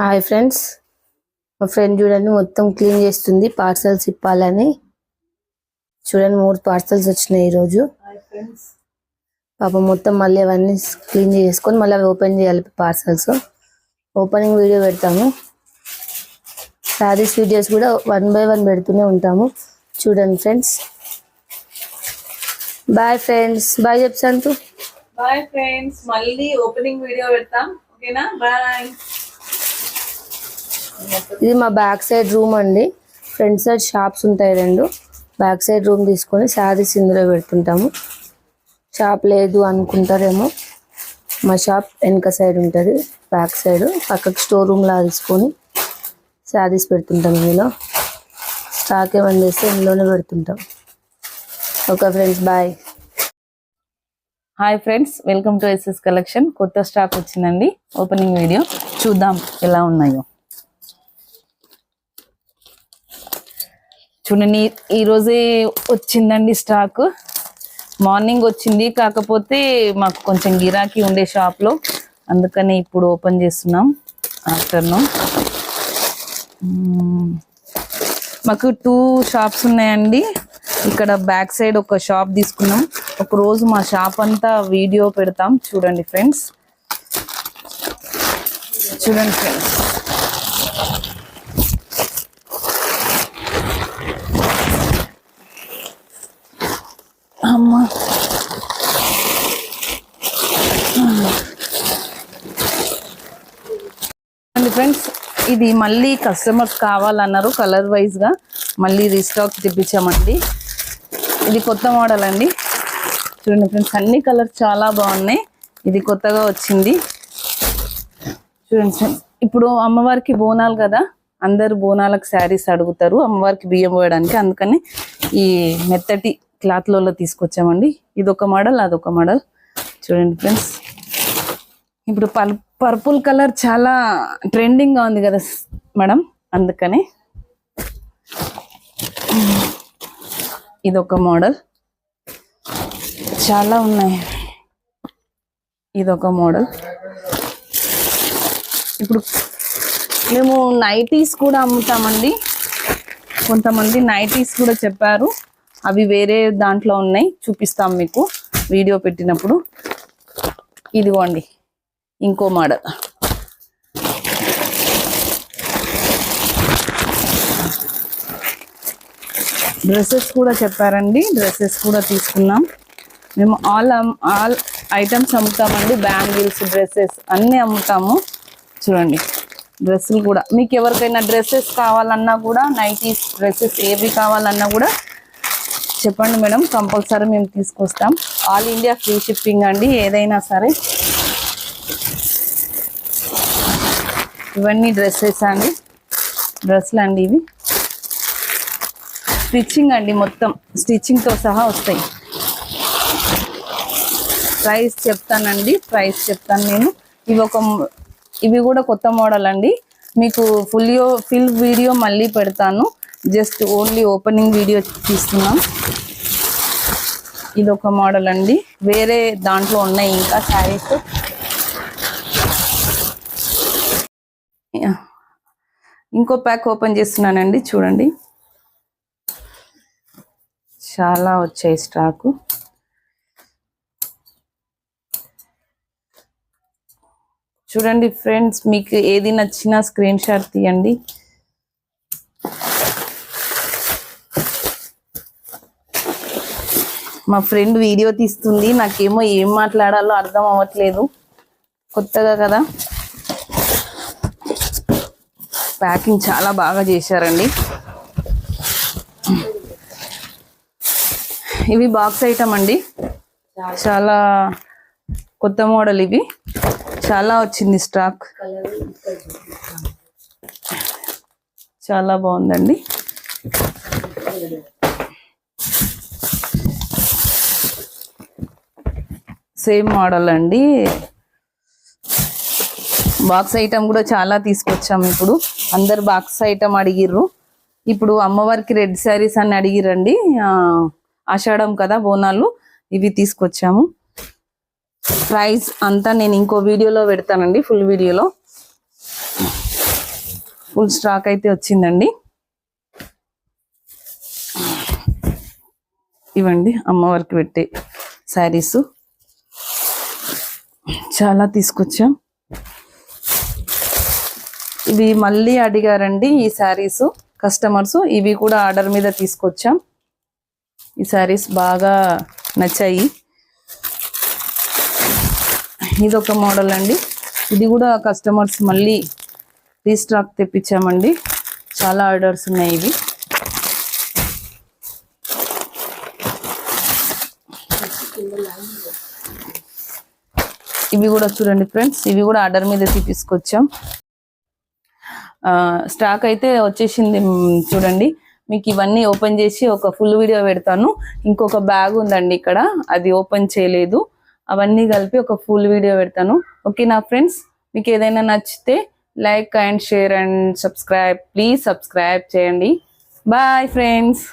Hi friends మా friend చూడండి మొత్తం క్లీన్ చేస్తుంది పార్సల్స్ ఇప్పాలని. చూడండి మూడు పార్సల్స్ వచ్చినాయి ఈరోజు. పాపం మొత్తం మళ్ళీ అవన్నీ క్లీన్ చేసుకొని మళ్ళీ అవి ఓపెన్ చేయాలి పార్సల్స్ ఓపెనింగ్ వీడియో పెడతాము. శారీస్ వీడియోస్ కూడా వన్ బై వన్ పెడుతూనే ఉంటాము. చూడండి ఫ్రెండ్స్ బాయ్ ఫ్రెండ్స్ బాయ్ చెప్తాను బాయ్ ఫ్రెండ్స్ మళ్ళీ ఓపెనింగ్ వీడియో పెడతాం. ఓకేనా బాయ్ ఇది మా బ్యాక్ సైడ్ రూమ్ అండి. ఫ్రంట్ సైడ్ షాప్స్ ఉంటాయి రెండు. బ్యాక్ సైడ్ రూమ్ తీసుకొని శారీస్ ఇందులో పెడుతుంటాము. షాప్ లేదు అనుకుంటారేమో. మా షాప్ వెనక సైడ్ ఉంటుంది బ్యాక్ సైడ్. పక్కకు స్టోర్ రూమ్ లా తీసుకొని శారీస్ పెడుతుంటాం ఇందులో. స్టాక్ ఏమైనా చేస్తే ఇందులోనే పెడుతుంటాం. Okay friends bye. Hi friends welcome to SS collection. కొత్త స్టాక్ వచ్చిందండి. Opening video. చూద్దాం ఎలా ఉన్నాయో. చూడండి ఈరోజే వచ్చిందండి స్టాక్ మార్నింగ్ వచ్చింది కాకపోతే మాకు కొంచెం గిరాకీ ఉండే షాప్లో అందుకని ఇప్పుడు ఓపెన్ చేస్తున్నాం. ఆఫ్టర్నూన్ మాకు టూ షాప్స్ ఉన్నాయండి. ఇక్కడ బ్యాక్ సైడ్ ఒక షాప్ తీసుకున్నాం. ఒక రోజు మా షాప్ అంతా వీడియో పెడతాం. చూడండి ఫ్రెండ్స్ చూడండి ఫ్రెండ్స్ ఫ్రెండ్స్ ఇది మళ్ళీ కస్టమర్స్ కావాలన్నారు కలర్ వైజ్గా మళ్ళీ రీస్టాక్ తెప్పించామండి. ఇది కొత్త మోడల్ అండి. చూడండి ఫ్రెండ్స్ అన్ని కలర్స్ చాలా బాగున్నాయి. ఇది కొత్తగా వచ్చింది. చూడండి ఫ్రెండ్స్ ఇప్పుడు అమ్మవారికి బోనాలు కదా? అందరు బోనాలకు శారీస్ అడుగుతారు. అమ్మవారికి బియ్యం పోయడానికి. అందుకని ఈ మెత్తటి క్లాత్లలో తీసుకొచ్చామండి. ఇది ఒక మోడల్ అదొక మోడల్ చూడండి ఫ్రెండ్స్. ఇప్పుడు పర్ పర్పుల్ కలర్ చాలా ట్రెండింగ్గా ఉంది కదా మేడం అందుకని. ఇది ఒక మోడల్. చాలా ఉన్నాయి. ఇది ఒక మోడల్. ఇప్పుడు మేము నైటీస్ కూడా అమ్ముతామండి. కొంతమంది నైటీస్ కూడా చెప్పారు. అవి వేరే దాంట్లో ఉన్నాయి. చూపిస్తాం మీకు. వీడియో పెట్టినప్పుడు. ఇదిగోండి. ఇంకో మోడల్ డ్రెస్సెస్ కూడా చెప్పారండి. డ్రెస్సెస్ కూడా తీసుకున్నాం. మేము ఆల్ ఆల్ ఐటమ్స్ అమ్ముతామండి. బ్యాంగిల్స్ డ్రెస్సెస్ అన్నీ అమ్ముతాము. చూడండి. డ్రెస్సులు కూడా. మీకు ఎవరికైనా డ్రెస్సెస్ కావాలన్నా కూడా నైటీస్ డ్రెస్సెస్ ఏవి కావాలన్నా కూడా చెప్పండి మేడం. కంపల్సరీ మేము తీసుకొస్తాం. ఆల్ ఇండియా ఫ్రీ షిప్పింగ్ అండి. ఏదైనా సరే. ఇవన్నీ డ్రెస్సెస్ అండి. డ్రెస్సులు అండి ఇవి. స్టిచ్చింగ్ అండి మొత్తం. స్టిచ్చింగ్తో సహా వస్తాయి. ప్రైస్ చెప్తానండి. ప్రైస్ చెప్తాను నేను. ఇవి ఒక ఇవి కూడా కొత్త మోడల్ అండి. మీకు ఫుల్ ఫిల్ వీడియో మళ్ళీ పెడతాను. జస్ట్ ఓన్లీ ఓపెనింగ్ వీడియో తీస్తున్నాం. ఇది ఒక మోడల్ అండి. వేరే దాంట్లో ఉన్నాయి ఇంకా శారీస్. ఇంకో ప్యాక్ ఓపెన్ చేస్తున్నానండి చూడండి. చాలా వచ్చాయి స్టాకు. చూడండి ఫ్రెండ్స్ మీకు ఏది నచ్చినా స్క్రీన్ షాట్ తీయండి. మా ఫ్రెండ్ వీడియో తీస్తుంది నాకేమో ఏం మాట్లాడాలో అర్థం అవ్వట్లేదు. కొత్తగా కదా. ప్యాకింగ్ చాలా బాగా చేశారండి. ఇవి బాక్స్ ఐటమ్ అండి. చాలా కొత్త మోడల్ ఇవి. చాలా వచ్చింది స్టాక్. చాలా బాగుందండి. సేమ్ మోడల్ అండి. బాక్స్ ఐటమ్ కూడా చాలా తీసుకొచ్చాము ఇప్పుడు. అందరు బాక్స్ ఐటమ్ అడిగిర్రు. ఇప్పుడు అమ్మవారికి రెడ్ శారీస్ అని అడిగిరండి. ఆషాఢం కదా బోనాలు ఇవి తీసుకొచ్చాము. ప్రైస్ అంతా నేను ఇంకో వీడియోలో పెడతానండి ఫుల్ వీడియోలో. ఫుల్ స్టాక్ అయితే వచ్చిందండి. ఇవ్వండి అమ్మవారికి పెట్టే శారీస్. చాలా తీసుకొచ్చాం. ఇవి మళ్ళీ అడిగారండి ఈ శారీస్ కస్టమర్స్. ఇవి కూడా ఆర్డర్ మీద తీసుకొచ్చాం. ఈ శారీస్ బాగా నచ్చాయి. ఇది ఒక మోడల్ అండి. ఇది కూడా కస్టమర్స్ మళ్ళీ రీస్టాక్ తెప్పించామండి. చాలా ఆర్డర్స్ ఉన్నాయి ఇవి. ఇవి కూడా చూడండి ఫ్రెండ్స్ ఇవి కూడా ఆర్డర్ మీద తీసుకొచ్చాం. స్టాక్ అయితే వచ్చేసింది చూడండి. మీకు ఇవన్నీ ఓపెన్ చేసి ఒక ఫుల్ వీడియో పెడతాను. ఇంకొక బ్యాగ్ ఉందండి ఇక్కడ అది ఓపెన్ చేయలేదు. అవన్నీ కలిపి ఒక ఫుల్ వీడియో పెడతాను. ఓకే నా ఫ్రెండ్స్ మీకు ఏదైనా నచ్చితే like and share and subscribe please subscribe చేయండి. Bye friends.